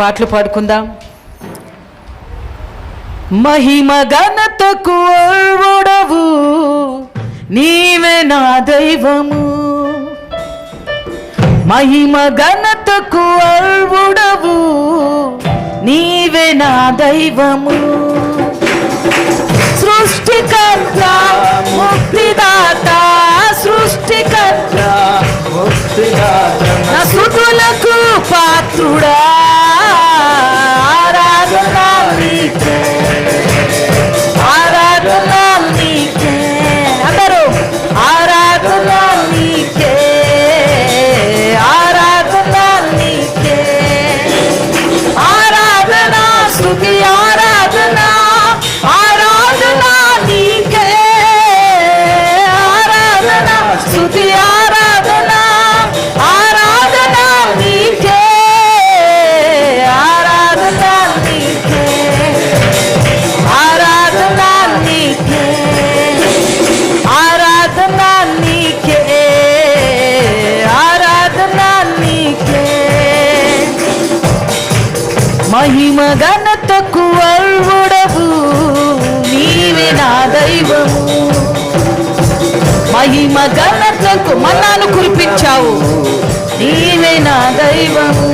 పాటలు పాడుకుందాం. మహిమ ఘనతకు అర్వుడవు నీవే నా దైవము. మహిమ ఘనతకు అర్వుడవు నీవే నా దైవము. సృష్టికర్త ముక్తిదాత సృష్టికర్త. నా సుతులకు పాత్రుడా. ఆరాధన స్తుతి ఆరాధన ఆరాధన నీకే ఆరాధన నీకే ఆరాధన నీకే ఆరాధన నీకే ఆరాధన నీకే మహిమ ఘనతకు అర్వుడవు నీవే నా దైవము మహిమ ఘనతకు మన్నాను కురిపించావు. నీవే నా దైవము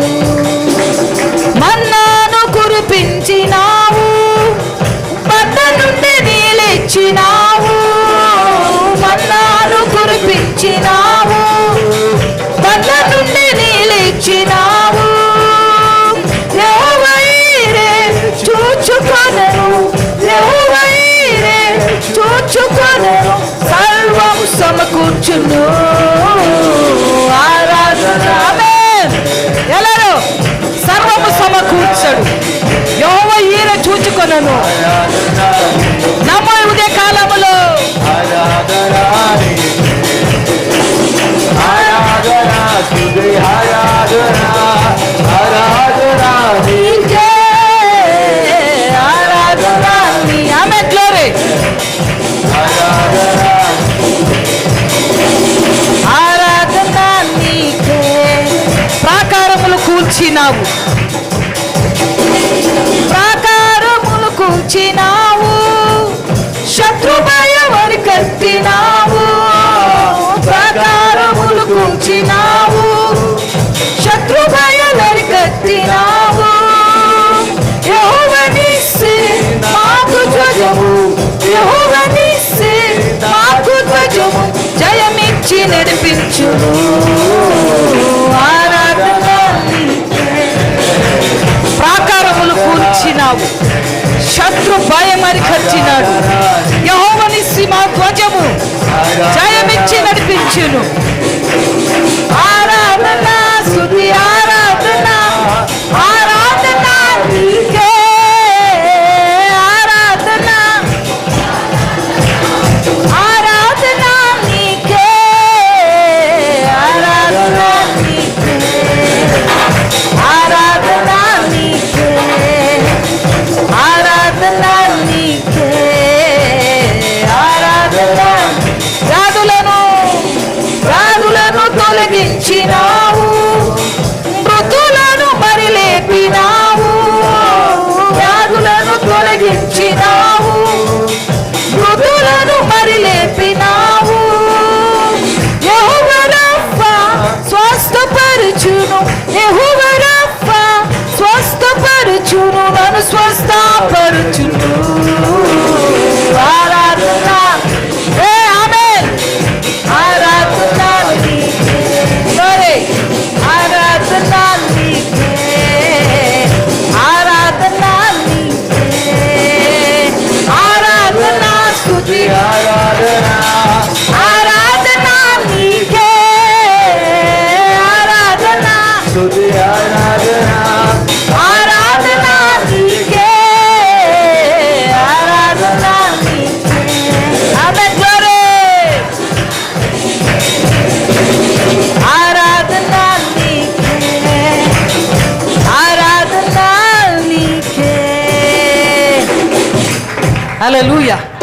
మన్నాను కురిపించినా కూర్చినావు ప్రాకారములు కూర్చినావు. శత్రు భయమని కట్టినావు. ప్రాకారములు కూర్చినావు. శత్రు భయమని కట్టినావు. మాకు ధ్వజము. యెహోవానిస్సే మాకు ధ్వజము. జయమిచ్చి నడిపించును శత్రు భయమని ఖర్చినాడు యహోవని మా ధ్వజము జయమిచ్చి నడిపించును. ఆ యెహోవా రఫా స్వస్థపరచును నన్ను స్వస్థపరచును. Aleluia.